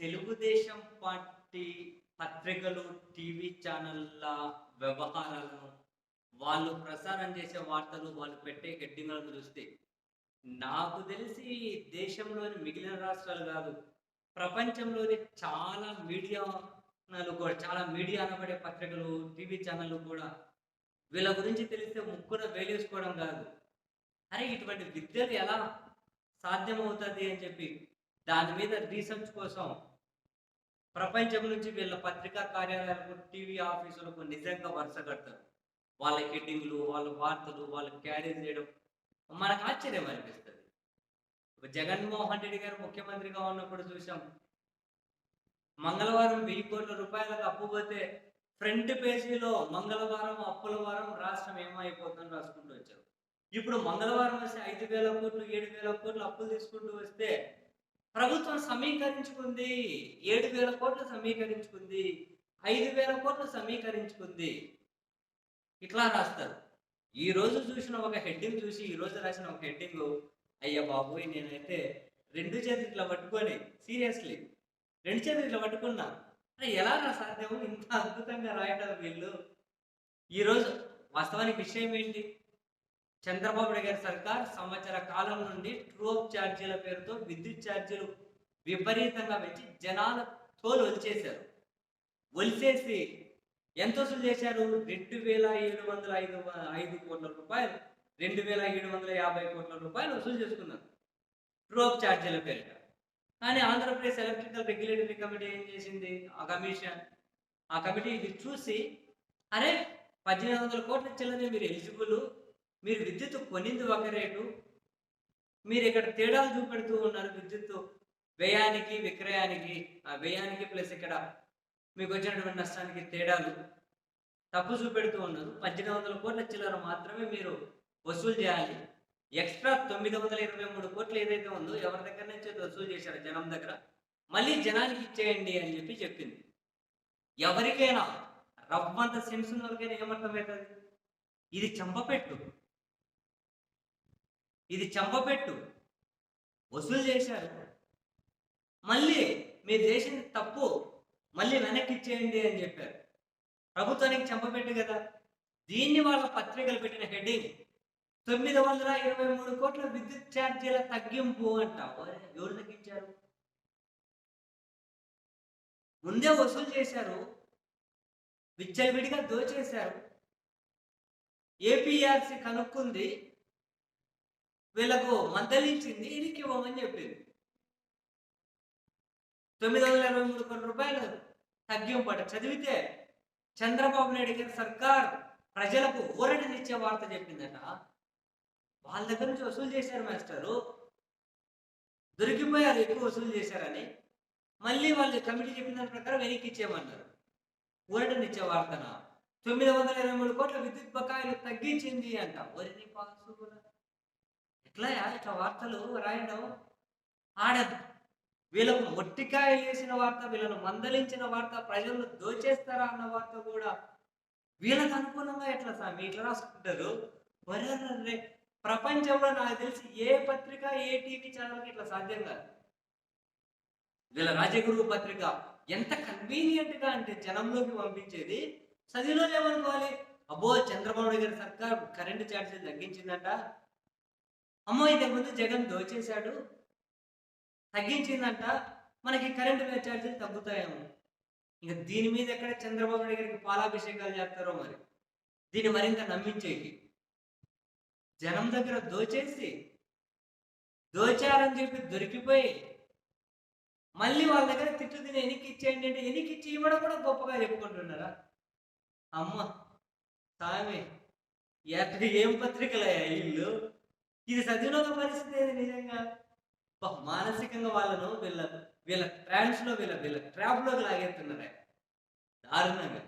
Telugu Desam party పత్రికలు TV ఛానళ్ళ వ్యవహారాలను వాళ్ళు ప్రసారం చేసే వార్తలు వాళ్ళు పెట్టే హెడ్డింగ్లను చూస్తే నాకు తెలిసి దేశంలోని మిగిలిన రాష్ట్రాలు కాదు ప్రపంచంలోని చాలా మీడియాలు కూడా చాలా మీడియా అనబడే పత్రికలు టీవీ ఛానళ్ళు కూడా వీళ్ళ గురించి తెలిస్తే ముక్కున వేలేసుకోవడం కాదు. అరే ఇటువంటి విద్యలు ఎలా సాధ్యమవుతుంది అని చెప్పి దాని మీద రీసెర్చ్ కోసం ప్రపంచం నుంచి వీళ్ళ పత్రికా కార్యాలయాలకు టీవీ ఆఫీసులకు నిజంగా వరుస కడతారు. వాళ్ళ హెడ్డింగ్లు వాళ్ళ వార్తలు వాళ్ళ క్యారీ చేయడం మనకు ఆశ్చర్యం అనిపిస్తుంది. జగన్మోహన్ రెడ్డి గారు ముఖ్యమంత్రిగా ఉన్నప్పుడు చూసాం. మంగళవారం వెయ్యి కోట్ల రూపాయలకు అప్పు పోతే ఫ్రంట్ పేజీలో మంగళవారం అప్పుల వారం రాష్ట్రం ఏమైపోతుందని రాసుకుంటూ వచ్చారు. ఇప్పుడు మంగళవారం వస్తే ఐదు వేల కోట్లు ఏడు వేల కోట్లు అప్పులు తీసుకుంటూ వస్తే ప్రభుత్వం సమీకరించుకుంది ఏడు వేల కోట్లు సమీకరించుకుంది ఐదు వేల కోట్లు సమీకరించుకుంది. ఇట్లా రాస్తారు. ఈ రోజు చూసిన ఒక హెడ్డింగ్ చూసి ఈ రోజు రాసిన ఒక హెడ్డింగ్ అయ్యా బాబోయ్ నేనైతే రెండు చేతులు ఇట్లా పట్టుకొని సీరియస్లీ రెండు చేతులు ఇట్లా పట్టుకున్నా ఎలా రా సాధ్యం? ఇంత అద్భుతంగా రాయటం వీళ్ళు. ఈరోజు వాస్తవానికి విషయం ఏంటి? చంద్రబాబు నాయుడు గారి సర్కార్ సంవత్సర కాలం నుండి ట్రోప్ ఛార్జీల పేరుతో విద్యుత్ ఛార్జీలు విపరీతంగా పెంచి జనాల తోలు వలిచేశారు ఒలిసేసి ఎంత వసూలు చేశారు? రెండు వేల ఏడు వందల ఐదు ఐదు కోట్ల రూపాయలు. రెండు వేల ఏడు వందల యాభై కోట్ల రూపాయలు వసూలు చేసుకున్నారు. ట్రోప్ ఛార్జీల పేరిట. కానీ ఆంధ్రప్రదేశ్ ఎలక్ట్రికల్ రెగ్యులేటరీ కమిటీ ఏం చేసింది? ఆ కమిషన్. ఆ కమిటీ ఇది చూసి అరే పద్దెనిమిది వందల కోట్ల చిల్లరే మీరు ఎలిజిబుల్ మీరు విద్యుత్ కొనింది ఒక రేటు. మీరు ఇక్కడ తేడాలు చూపెడుతూ ఉన్నారు విద్యుత్ వ్యయానికి విక్రయానికి. ఆ వ్యయానికి ప్లస్ ఇక్కడ మీకు వచ్చినటువంటి నష్టానికి తేడాలు తప్పు చూపెడుతూ ఉన్నారు. పద్దెనిమిది వందల కోట్ల చిల్లర మాత్రమే మీరు వసూలు చేయాలి. ఎక్స్ట్రా తొమ్మిది వందల ఇరవై మూడు కోట్లు ఏదైతే ఉందో ఎవరి దగ్గర నుంచి వసూలు చేశారు జనం దగ్గర మళ్ళీ జనానికి ఇచ్చేయండి అని చెప్పి చెప్పింది. ఎవరికైనా రవ్వంత సెన్స్ ఉన్న వాళ్ళకైనా ఏమర్థమవుతుంది? ఇది చంపపెట్టు ఇది చంపపెట్టు వసూలు చేశారు. మళ్ళీ మీరు చేసింది తప్పు మళ్ళీ వెనక్కి ఇచ్చేయండి అని చెప్పారు. ప్రభుత్వానికి చంపపెట్టు కదా. దీన్ని వాళ్ళ పత్రికలు పెట్టిన హెడ్డింగ్. తొమ్మిది వందల ఇరవై మూడు కోట్ల విద్యుత్ ఛార్జీల తగ్గింపు అంట. ఎవరు తగ్గించారు ముందే వసూలు చేశారు. విచ్చలవిడిగా దోచేశారు. ఏపీఆర్సీ కనుక్కుంది. వీళ్ళకు మందలించింది ఇరికి ఇవ్వమని చెప్పింది. తొమ్మిది వందల ఇరవై మూడు కోట్ల రూపాయలు తగ్గింపట చదివితే చంద్రబాబు నాయుడు గారి సర్కార్ ప్రజలకు ఊరటనిచ్చే వార్త చెప్పిందట. వాళ్ళ దగ్గర నుంచి వసూలు చేశారు మాస్టరు. దొరికిపోయారు ఎక్కువ వసూలు చేశారని. మళ్ళీ వాళ్ళు కమిటీ చెప్పిన దాని ప్రకారం వెనక్కి ఇచ్చేయమన్నారు. ఊరటనిచ్చే వార్తన? తొమ్మిది వందల ఇరవై మూడు కోట్ల విద్యుత్ బకాయిలు తగ్గించింది అంట. ఒరిని పాసు కూడా. ఎట్లా ఇట్లా వార్తలు రాయడం ఆడదు. వీళ్ళకు మొట్టికాయలు వేసిన వార్త వీళ్ళను మందలించిన వార్త ప్రజలను దోచేస్తారా అన్న వార్త కూడా వీళ్ళకి అనుకూలంగా ఎట్లా స్వామి ఇట్లా రాసుకుంటారు? వరే ప్రపంచంలో నాకు తెలిసి ఏ పత్రిక ఏ టీవీ ఛానల్కి ఇట్లా సాధ్యం కాదు. వీళ్ళ రాజగురువు పత్రిక ఎంత కన్వీనియంట్గా అంటే జనంలోకి పంపించేది? చదివిలో ఏమనుకోవాలి అబ్బో చంద్రబాబు గారి సర్కార్ కరెంటు ఛార్జీలు తగ్గించిందంట. అమ్మో ఇదే ముందు జగన్ దోచేశాడు. తగ్గించిందంట మనకి కరెంటు ఛార్జీలు తగ్గుతాయేమో. ఇంకా దీని మీద ఎక్కడ చంద్రబాబు నాయుడు గారికి పాలాభిషేకాలు చేస్తారో మరి? దీన్ని మరింత నమ్మించేకి జనం దగ్గర దోచేసి దోచారని చెప్పి దొరికిపోయి మళ్ళీ వాళ్ళ దగ్గర తిట్టు తిని ఎనికి ఇచ్చేయండి అంటే ఎనికి ఇచ్చి ఇవ్వడం కూడా గొప్పగా చెప్పుకుంటున్నారా? అమ్మ సామి ఎక్కడ ఏం పత్రికలయ్యా ఇల్లు? ఇది చదివిన పరిస్థితి ఏది నిజంగా? మానసికంగా వాళ్ళను వీళ్ళ వీళ్ళ ట్రాన్స్లో వీళ్ళ వీళ్ళ ట్రాప్లోకి లాగేస్తున్నారా దారుణంగా.